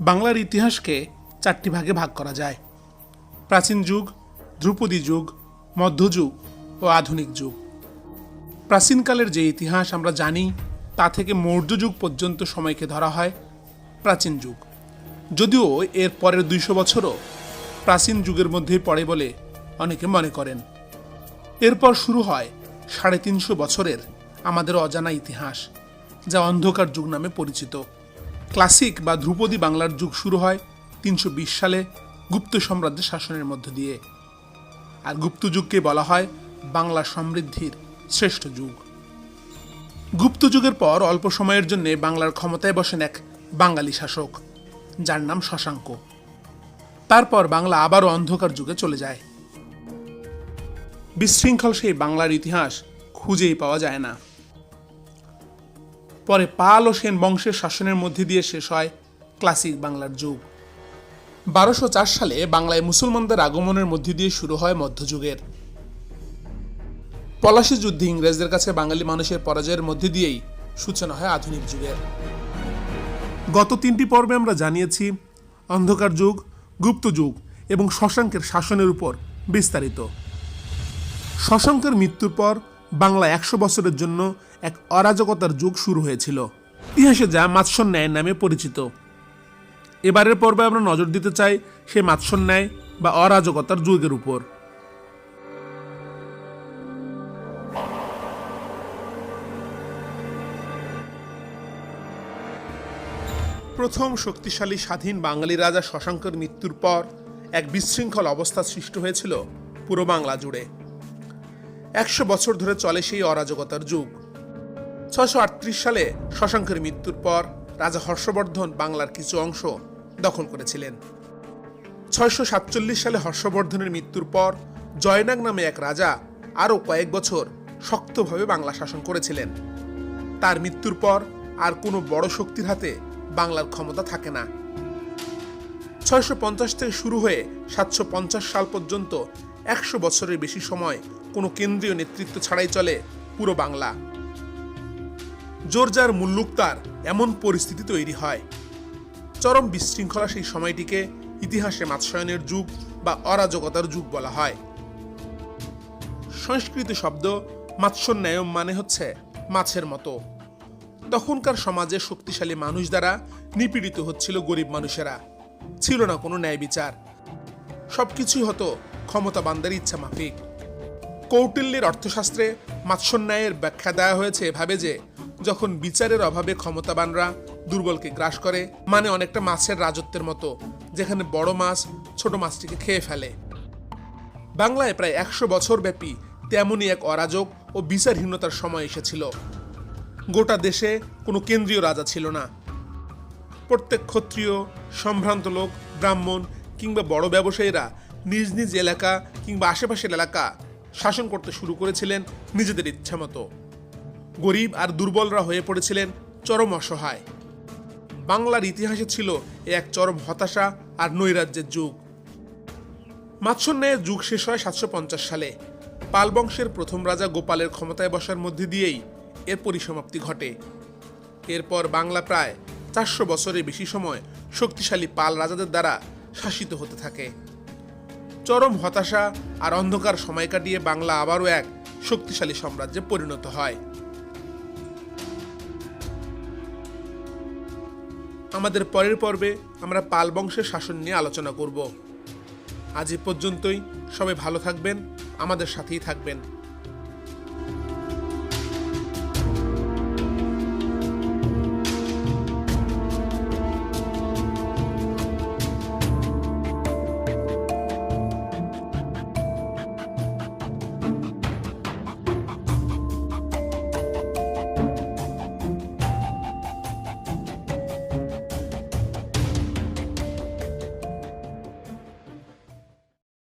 বাংলার ইতিহাসকে চারটি ভাগে ভাগ করা যায়। প্রাচীন যুগ, ধ্রুপদী যুগ মধ্যযুগ ও আধুনিক যুগ। প্রাচীনকালের যে ইতিহাস আমরা জানি, তা থেকে মৌর্য যুগ পর্যন্ত সময়কে ধরা হয় প্রাচীন যুগ। যদিও এর পরের দুইশো বছরও প্রাচীন যুগের মধ্যেই পড়ে বলে অনেকে মনে করেন। এরপর শুরু হয় সাড়ে তিনশো বছরের আমাদের অজানা ইতিহাস, যা অন্ধকার যুগ নামে পরিচিত। ক্লাসিক বা ধ্রুপদী বাংলার যুগ শুরু হয় তিনশো বিশ সালে গুপ্ত সাম্রাজ্যের শাসনের মধ্য দিয়ে। আর গুপ্ত যুগকে বলা হয় বাংলা সমৃদ্ধির শ্রেষ্ঠ যুগ। গুপ্ত যুগের পর অল্প সময়ের জন্য বাংলার ক্ষমতায় বসেন এক বাঙালি শাসক, যার নাম শশাঙ্ক। তারপর বাংলা আবারও অন্ধকার যুগে চলে যায়। বিশৃঙ্খল সেই বাংলার ইতিহাস খুঁজেই পাওয়া যায় না। পরে পাল ও সেন বংশের শাসনের মধ্যে দিয়ে শেষ হয় ক্লাসিক বাংলার যুগ। বারোশো চার সালে বাংলায় মুসলমানদের আগমনের মধ্যে দিয়ে শুরু হয় মধ্যযুগের। পলাশী যুদ্ধে ইংরেজদের কাছে বাঙালি মানুষের পরাজয়ের মধ্যে দিয়েই সূচনা হয় আধুনিক যুগের। গত তিনটি পর্বে আমরা জানিয়েছি অন্ধকার যুগ, গুপ্ত যুগ এবং শশাঙ্কের শাসনের উপর বিস্তারিত। শশাঙ্কের মৃত্যুর পর বাংলা একশো বছরের জন্য এক অরাজকতার যুগ শুরু হয়েছিল। ইতিহাসে যা মাৎসর ন্যায় নামে পরিচিত। এবারের পর্বে আমরা নজর দিতে চাই সে মাৎসর ন্যায় বা অরাজকতার যুগের উপর। প্রথম শক্তিশালী স্বাধীন বাঙালি রাজা শশাঙ্কের মৃত্যুর পর এক বিশৃঙ্খল অবস্থা সৃষ্টি হয়েছিল পুরো বাংলা জুড়ে। একশো বছর ধরে চলে সেই অরাজকতার যুগ। আটত্রিশ সালে শশাঙ্কের মৃত্যুর পর রাজা হর্ষবর্ধন বাংলার কিছু অংশ দখল করেছিলেন। ছয়শো সাতচল্লিশ সালে হর্ষবর্ধনের মৃত্যুর পর জয়নাগ নামে এক রাজা আরও কয়েক বছর শক্তভাবে বাংলা শাসন করেছিলেন। তার মৃত্যুর পর আর কোনো বড় শক্তির হাতে বাংলার ক্ষমতা থাকে না। ছয়শো পঞ্চাশ থেকে শুরু হয়ে সাতশো পঞ্চাশ সাল পর্যন্ত একশো বছরের বেশি সময় কোনো কেন্দ্রীয় নেতৃত্ব ছাড়াই চলে পুরো বাংলা। জোরজার মুল্লুক তার এমন পরিস্থিতি তৈরি হয়। চরম বিশৃঙ্খলা সেই সময়টিকে ইতিহাসে মাৎস্যায়নের যুগ বা অরাজকতার যুগ বলা হয়। সংস্কৃত শব্দ মাৎস্যন্যায়ম মানে হচ্ছে মাছের মতো। তখনকার সমাজে শক্তিশালী মানুষ দ্বারা নিপীড়িত হচ্ছিল গরিব মানুষেরা। ছিল না কোনো ন্যায় বিচার। সবকিছুই হতো ক্ষমতাবানদের ইচ্ছা মাফিক। কৌটিল্যের অর্থশাস্ত্রে মাৎস্যন্যায়ের ব্যাখ্যা দেওয়া হয়েছে এভাবে যে যখন বিচারের অভাবে ক্ষমতাবানরা দুর্বলকে গ্রাস করে মানে অনেকটা মাছের রাজত্বের মতো, যেখানে বড় মাছ ছোট মাছটিকে খেয়ে ফেলে। বাংলায় প্রায় একশো বছর ব্যাপী তেমনই এক অরাজক ও বিচারহীনতার সময় এসেছিল। গোটা দেশে কোনো কেন্দ্রীয় রাজা ছিল না। প্রত্যেক ক্ষত্রিয়, সম্ভ্রান্ত লোক, ব্রাহ্মণ কিংবা বড় ব্যবসায়ীরা নিজ নিজ এলাকা কিংবা আশেপাশের এলাকা শাসন করতে শুরু করেছিলেন নিজেদের ইচ্ছা মতো। গরিব আর দুর্বলরা হয়ে পড়েছিলেন চরম অসহায়। বাংলার ইতিহাসে ছিল এক চরম হতাশা আর নৈরাজ্যের যুগ। মাৎসন্যায়ের যুগ শেষ হয় সাতশো পঞ্চাশ সালে। পাল বংশের প্রথম রাজা গোপালের ক্ষমতায় বসার মধ্যে দিয়েই এর পরিসমাপ্তি ঘটে। এরপর বাংলা প্রায় চারশো বছরের বেশি সময় শক্তিশালী পাল রাজাদের দ্বারা শাসিত হতে থাকে। চরম হতাশা আর অন্ধকার সময় কাটিয়ে বাংলা আবারও এক শক্তিশালী সাম্রাজ্যে পরিণত হয়। আমাদের পরের পর্বে আমরা পাল বংশের শাসন নিয়ে আলোচনা করব। আজ এ পর্যন্তই। সবাই ভালো থাকবেন, আমাদের সাথেই থাকবেন।